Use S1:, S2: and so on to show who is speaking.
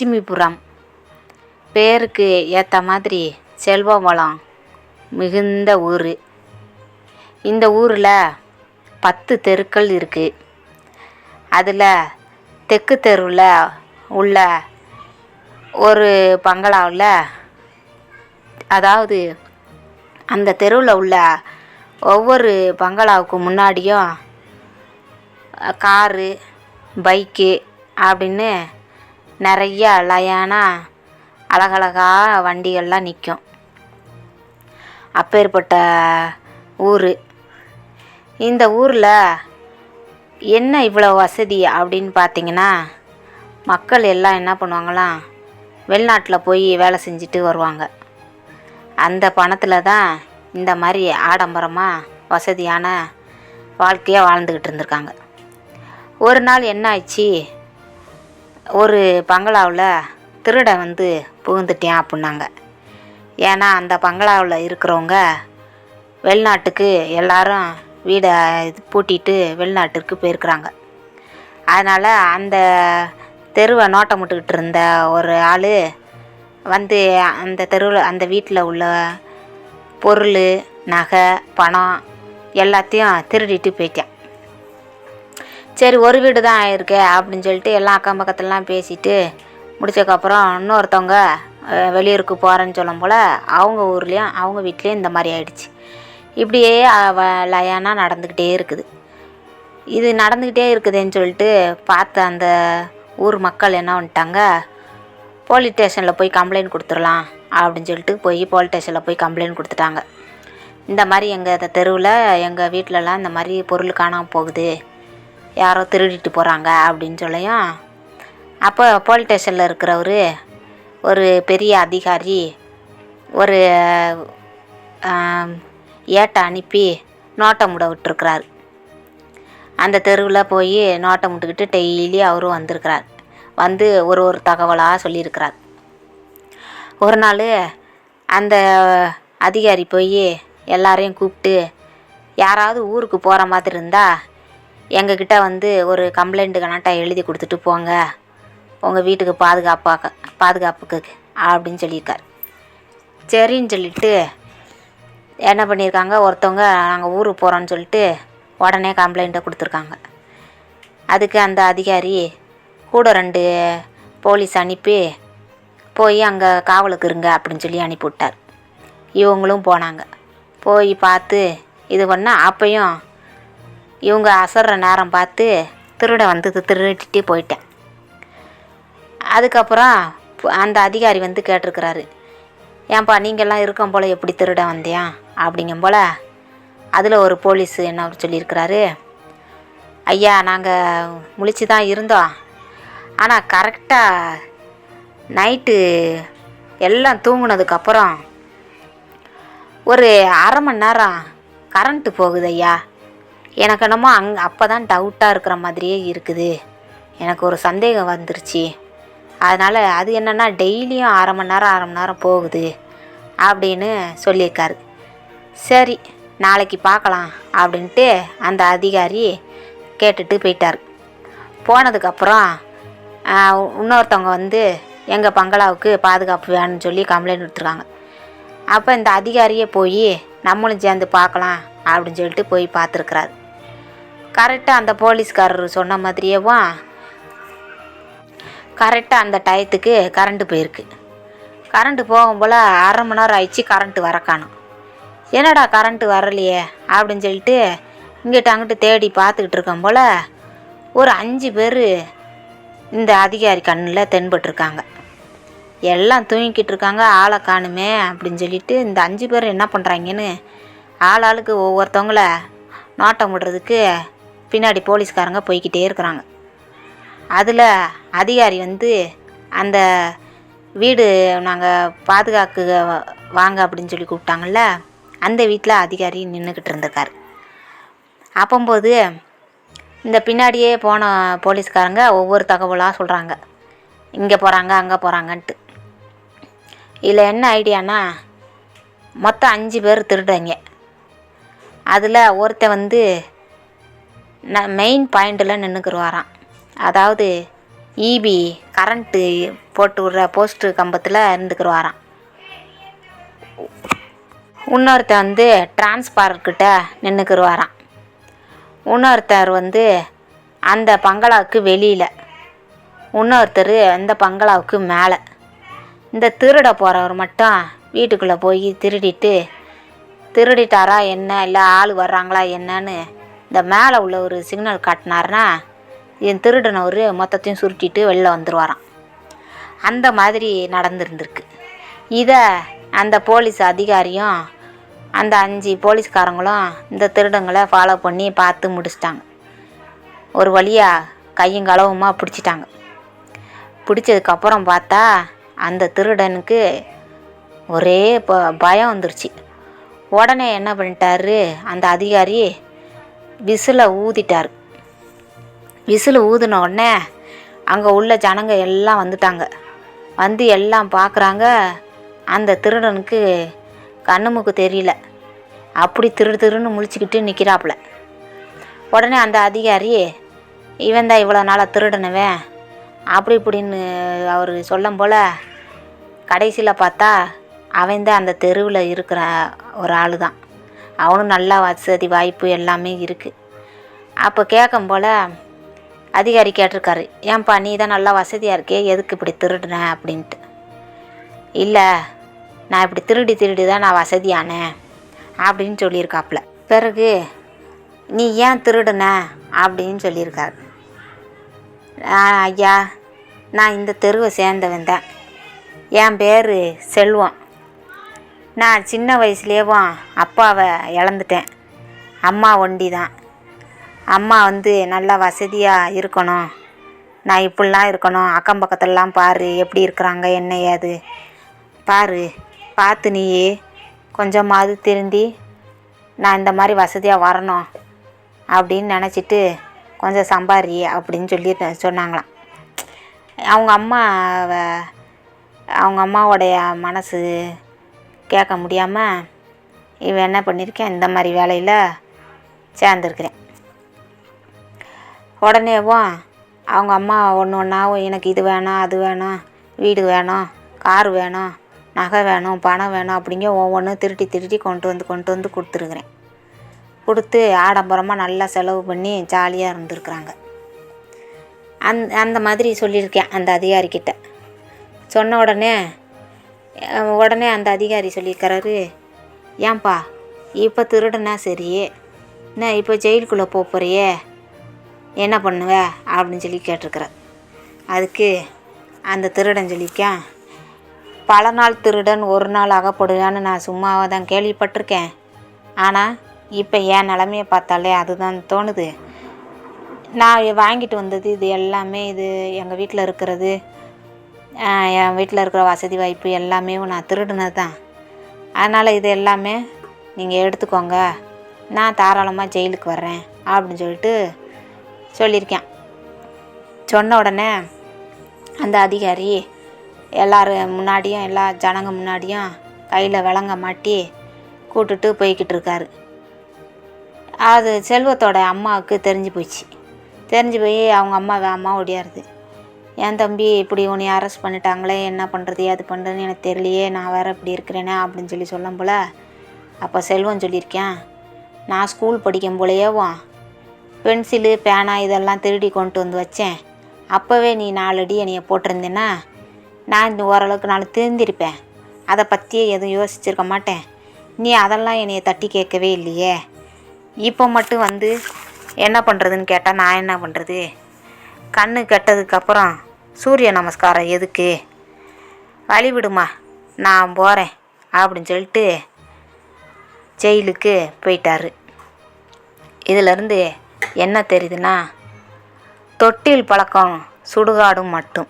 S1: லட்சுமிபுரம். பேருக்கு ஏற்ற மாதிரி செல்வ வளம் மிகுந்த ஊர். இந்த ஊரில் பத்து தெருக்கள் இருக்குது அதில் தெற்கு தெருவில் உள்ள ஒரு பங்களாவில் அதாவது அந்த தெருவில் உள்ள ஒவ்வொரு பங்களாவுக்கு முன்னாடியும் காரு பைக்கு அப்படின்னு நிறைய லயானா அழகழகா வண்டிகள்லாம் நிற்கும் அப்பேற்பட்ட ஊர். இந்த ஊரில் என்ன இவ்வளோ வசதி அப்படின்னு பார்த்தீங்கன்னா மக்கள் எல்லாம் என்ன பண்ணுவாங்களாம் வெளிநாட்டில் போய் வேலை செஞ்சுட்டு வருவாங்க. அந்த பணத்தில் தான் இந்த மாதிரி ஆடம்பரமாக வசதியான வாழ்க்கையாக வாழ்ந்துக்கிட்டு இருந்திருக்காங்க. ஒரு நாள் என்ன ஆச்சு ஒரு பங்களாவில் திருடன் வந்து புகுந்துட்டேன் அப்படின்னாங்க. ஏன்னா அந்த பங்களாவில் இருக்கிறவங்க வெளிநாட்டுக்கு எல்லாரும் வீடை இது பூட்டிட்டு வெளிநாட்டுக்கு போயிருக்கிறாங்க. அதனால் அந்த தெருவை நோட்டமிட்டுக்கிட்டு இருந்த ஒரு ஆள் வந்து அந்த தெருவில் அந்த வீட்டில் உள்ள பொருள் நகை பணம் எல்லாத்தையும் திருடிட்டு போயிட்டேன். சரி ஒரு வீடு தான் ஆயிருக்கு அப்படின்னு சொல்லிட்டு எல்லாம் அக்கம் பக்கத்துலலாம் பேசிட்டு முடிச்சதுக்கப்புறம் இன்னொருத்தவங்க வெளியூருக்கு போகிறேன்னு சொல்லும் போல் அவங்க ஊர்லேயும் அவங்க வீட்லேயும் இந்த மாதிரி ஆயிடுச்சு. இப்படியே லயானாக நடந்துக்கிட்டே இருக்குது. இது நடந்துக்கிட்டே இருக்குதுன்னு சொல்லிட்டு பார்த்த அந்த ஊர் மக்கள் என்ன பண்ணிட்டாங்க போலீஸ் ஸ்டேஷனில் போய் கம்ப்ளைண்ட் கொடுத்துடலாம் அப்படின்னு சொல்லிட்டு போய் போலீஸ் ஸ்டேஷனில் போய் கம்ப்ளைண்ட் கொடுத்துட்டாங்க. இந்த மாதிரி எங்கள் தெருவில் எங்கள் வீட்டிலலாம் இந்த மாதிரி பொருள் காணாமல் போகுது. யாரோ திருடிட்டு போகிறாங்க அப்படின்னு சொல்லியும் அப்போ போலீஸ் ஸ்டேஷனில் இருக்கிறவர் ஒரு பெரிய அதிகாரி ஒரு ஏட்டை அனுப்பி நோட்டம் விட விட்டுருக்கிறார். அந்த தெருவில் போய் நோட்டம் விட்டுக்கிட்டு டெய்லி அவரும் வந்திருக்கிறார். வந்து ஒரு ஒரு தகவலாக சொல்லியிருக்கிறார். ஒரு நாள் அந்த அதிகாரி போய் எல்லாரையும் கூப்பிட்டு யாராவது ஊருக்கு போகிற மாதிரி இருந்தால் எங்ககிட்ட வந்து ஒரு கம்ப்ளைண்ட்டு கணட்டை எழுதி கொடுத்துட்டு போங்க. உங்கள் வீட்டுக்கு பாதுகாப்பாக பாதுகாப்புக்கு அப்படின்னு சொல்லியிருக்கார். சரின்னு சொல்லிட்டு என்ன பண்ணியிருக்காங்க? ஒருத்தவங்க நாங்கள் ஊருக்கு போகிறோன்னு சொல்லிட்டு உடனே கம்ப்ளைண்ட்டை கொடுத்துருக்காங்க. அதுக்கு அந்த அதிகாரி கூட ரெண்டு போலீஸ் அனுப்பி போய் அங்கே காவலுக்கு இருங்க அப்படின்னு சொல்லி அனுப்பிவிட்டார் இவங்களும் போனாங்க. போய் பார்த்து இது பண்ணால் அப்பையும் இவங்க அசர்ற நேரம் பார்த்து திருட வந்து திருடிட்டு போயிட்டேன். அதுக்கப்புறம் அந்த அதிகாரி வந்து கேட்டிருக்கிறாரு ஏன்பா நீங்கள்லாம் இருக்கும் போல் எப்படி திருட வந்தியா? அப்படிங்கும் போல் அதில் ஒரு போலீஸ் என்ன சொல்லியிருக்கிறாரு ஐயா நாங்கள் முழிச்சு தான் இருந்தோம். ஆனால் கரெக்டாக நைட்டு எல்லாம் தூங்கினதுக்கப்புறம் ஒரு அரை மணி நேரம் கரண்ட்டு போகுது ஐயா. எனக்கு என்னமோ அங் அப்போ தான் டவுட்டாக இருக்கிற மாதிரியே இருக்குது. எனக்கு ஒரு சந்தேகம் வந்துருச்சு. அதனால் அது என்னென்னா டெய்லியும் அரை மணி நேரம் அரை மணி நேரம் போகுது அப்படின்னு சொல்லியிருக்காரு. சரி நாளைக்கு பார்க்கலாம் அப்படின்ட்டு அந்த அதிகாரி கேட்டுட்டு போயிட்டார். போனதுக்கப்புறம் இன்னொருத்தவங்க வந்து எங்கள் பங்களாவுக்கு பாதுகாப்பு வேணும்னு சொல்லி கம்ப்ளைண்ட் கொடுத்துருக்காங்க அப்போ இந்த அதிகாரியே போய் நம்மளும் சேர்ந்து பார்க்கலாம் அப்படின்னு சொல்லிட்டு போய் பார்த்துருக்குறாரு. கரெக்டாக அந்த போலீஸ்காரர் சொன்ன மாதிரியேவும் கரெக்டாக அந்த டயத்துக்கு கரண்ட்டு போயிருக்கு. கரண்ட்டு போகும் போல் அரை மணி நேரம் ஆயிடுச்சு கரண்ட்டு வர காணும் என்னடா கரண்ட்டு வரலையே அப்படின்னு சொல்லிட்டு இங்கிட்ட அங்கிட்டு தேடி பார்த்துக்கிட்டு இருக்கோம் போல் ஒரு அஞ்சு பேர் இந்த அதிகாரி கண்ணில் தென்பட்டிருக்காங்க. எல்லாம் தூங்கிக்கிட்டு இருக்காங்க ஆளை காணுமே அப்படின்னு சொல்லிட்டு இந்த அஞ்சு பேர் என்ன பண்ணுறாங்கன்னு ஆள் ஆளுக்கு ஒவ்வொருத்தவங்கள நோட்டம் விடுறதுக்கு பின்னாடி போலீஸ்காரங்க போய்க்கிட்டே இருக்கிறாங்க. அதில் அதிகாரி வந்து அந்த வீடு நாங்கள் பாதுகாக்கு வாங்க அப்படின்னு சொல்லி கூப்பிட்டாங்கல்ல அந்த வீட்டில் அதிகாரி நின்றுக்கிட்டு இருந்திருக்காரு. அப்போம்போது இந்த பின்னாடியே போன போலீஸ்காரங்க ஒவ்வொரு தகவலாக சொல்கிறாங்க இங்கே போகிறாங்க அங்கே போகிறாங்கன்ட்டு இதில் என்ன ஐடியானா மொத்தம் அஞ்சு பேர் திருடுறாங்க அதில் ஒருத்தன் வந்து ந மெயின் பாயிண்டில் நின்றுக்குருவாராம் அதாவது ஈபி கரண்ட்டு போட்டு விட்ற போஸ்ட்டு கம்பத்தில் இருந்துக்குருவாராம். இன்னொருத்தர் வந்து டிரான்ஸ்பார்க்கிட்ட நின்றுக்குருவாராம் இன்னொருத்தர் வந்து அந்த பங்களாவுக்கு வெளியில். இன்னொருத்தர் அந்த பங்களாவுக்கு மேலே. இந்த திருட போகிறவர் மட்டும் வீட்டுக்குள்ளே போய் திருடிட்டு திருடிட்டாரா என்ன? இல்லை ஆள் வர்றாங்களா என்னன்னு இந்த மேலே உள்ள ஒரு சிக்னல் காட்டினாருன்னா என் திருடினவர் மொத்தத்தையும் சுருட்டிட்டு வெளில வந்துடுவாராம் அந்த மாதிரி நடந்துருந்துருக்கு. இதை அந்த போலீஸ் அதிகாரியும் அந்த அஞ்சு போலீஸ்காரங்களும் இந்த திருடங்களை ஃபாலோ பண்ணி பார்த்து முடிச்சிட்டாங்க. ஒரு வழியாக கையும் களவுமாக பிடிச்சிட்டாங்க. பிடிச்சதுக்கப்புறம் பார்த்தா அந்த திருடனுக்கு ஒரே ப பயம் வந்துருச்சு. உடனே என்ன பண்ணிட்டாரு அந்த அதிகாரி விசிலை ஊதிட்டார். விசில் ஊதின உடனே அங்கே உள்ள ஜனங்க எல்லாம் வந்துட்டாங்க. வந்து எல்லாம் பார்க்குறாங்க அந்த திருடனுக்கு கண்ணுமுக்கு தெரியல. அப்படி திரு திருன்னு முழிச்சுக்கிட்டு நிற்கிறாப்புல உடனே அந்த அதிகாரி இவன் தான் இவ்வளோ நாளாக திருடனவன். அப்படி இப்படின்னு அவர் சொல்லும் போல் கடைசியில் பார்த்தா அவன் தான் அந்த தெருவில் இருக்கிற ஒரு ஆள் தான் அவனும் நல்லா வசதி வாய்ப்பு எல்லாமே இருக்குது அப்போ கேட்கும் போல் அதிகாரி கேட்டிருக்காரு ஏன்பா நீ தான் நல்லா வசதியாக இருக்கே எதுக்கு இப்படி திருடுன? அப்படின்ட்டு. இல்லை நான் இப்படி திருடி திருடி தான் நான் வசதியானேன் அப்படின்னு சொல்லியிருக்காப்புல. பிறகு நீ ஏன் திருடுன? அப்படின்னு சொல்லியிருக்காரு. ஐயா நான் இந்த தெருவை சேர்ந்தவன் தான். என் பேர் செல்வம். நான் சின்ன வயசுலேயும் அப்பாவை இழந்துட்டேன். அம்மா ஒண்டி தான் அம்மா வந்து நல்லா வசதியாக இருக்கணும். நான் இப்படிலாம் இருக்கணும். அக்கம் பக்கத்துலலாம் பாரு எப்படி இருக்கிறாங்க என்ன ஏது. பாரு பார்த்து நீயே கொஞ்சமாவது திருந்தி நான் இந்த மாதிரி வசதியாக வரணும் அப்படின்னு நினச்சிட்டு கொஞ்சம் சம்பாரி அப்படின்னு சொல்லி சொன்னாங்களாம். அவங்க அம்மா அவங்க அம்மாவோடைய மனசு கேட்க முடியாமல் இவன் என்ன பண்ணியிருக்கேன்? இந்த மாதிரி வேலையில் சேர்ந்துருக்கிறேன். உடனேவும் அவங்க அம்மா ஒன்று ஒன்றாவும் எனக்கு இது வேணும் அது வேணும் வீடு வேணும் கார் வேணும் நகை வேணும் பணம் வேணும் அப்படிங்க ஒவ்வொன்றும் திருட்டி திருட்டி கொண்டு வந்து கொண்டு வந்து கொடுத்துருக்குறேன். கொடுத்து ஆடம்பரமாக நல்லா செலவு பண்ணி ஜாலியாக இருந்திருக்குறாங்க. அந் அந்த மாதிரி சொல்லியிருக்கேன் அந்த அதிகாரிக்கிட்ட சொன்ன உடனே உடனே அந்த அதிகாரி சொல்லியிருக்கிறாரு ஏன்பா இப்போ திருடுனா சரி? என்ன இப்போ ஜெயிலுக்குள்ளே போக போறியே? என்ன பண்ணுவ? அப்படின்னு சொல்லி கேட்டிருக்கிறார். அதுக்கு அந்த திருடன் சொல்லியிருக்கேன் பல நாள் திருடன் ஒரு நாள் அகப்படுவான்னு நான் சும்மாவாக தான் கேள்விப்பட்டிருக்கேன். ஆனால் இப்போ என் நிலமையை பார்த்தாலே அதுதான் தோணுது. நான் வாங்கிட்டு வந்தது இது எல்லாமே இது எங்கள் வீட்டில் இருக்கிறது. என் வீட்டில் இருக்கிற வசதி வாய்ப்பு எல்லாமே நான் திருடினது தான். அதனால் இது எல்லாமே நீங்கள் எடுத்துக்கோங்க. நான் தாராளமாக ஜெயிலுக்கு வர்றேன் அப்படின்னு சொல்லிட்டு சொல்லியிருக்கேன். சொன்ன உடனே அந்த அதிகாரி எல்லோரும் முன்னாடியும் எல்லா ஜனங்க முன்னாடியும் கையில் விளங்க மாட்டி கூட்டுட்டு போய்கிட்டு இருக்காரு. அது செல்வத்தோட அம்மாவுக்கு தெரிஞ்சு போச்சு. தெரிஞ்சு போய் அவங்க அம்மா அம்மா ஓடியாருது என் தம்பி இப்படி உன்னை அரெஸ்ட் பண்ணிட்டாங்களே? என்ன பண்ணுறது அது பண்ணுறதுன்னு எனக்கு தெரியலையே. நான் வேறு இப்படி இருக்கிறேனே அப்படின்னு சொல்லி சொல்லும் போல் அப்போ செல்வம் சொல்லியிருக்கேன். நான் ஸ்கூல் படிக்கும் போலேயேவும் பென்சிலு பேனா இதெல்லாம் திருடி கொண்டு வந்து வச்சேன். அப்போவே நீ நாலடி என்னைய போட்டிருந்தேன்னா நான் இந்த ஓரளவுக்கு நான் திருந்திருப்பேன் அதை பற்றியே எதுவும் யோசிச்சிருக்க மாட்டேன். நீ அதெல்லாம் என்னைய தட்டி கேட்கவே இல்லையே. இப்போ மட்டும் வந்து என்ன பண்ணுறதுன்னு கேட்டால் நான் என்ன பண்ணுறது கண்ணு கெட்டதுக்கப்புறம் சூரிய நமஸ்காரம் எதுக்கு? வழி விடுமா நான் போகிறேன் அப்படின்னு சொல்லிட்டு ஜெயிலுக்கு போயிட்டார். இதிலிருந்து என்ன தெரியுதுன்னா தொட்டில் பழக்கம் சுடுகாடும் மட்டும்.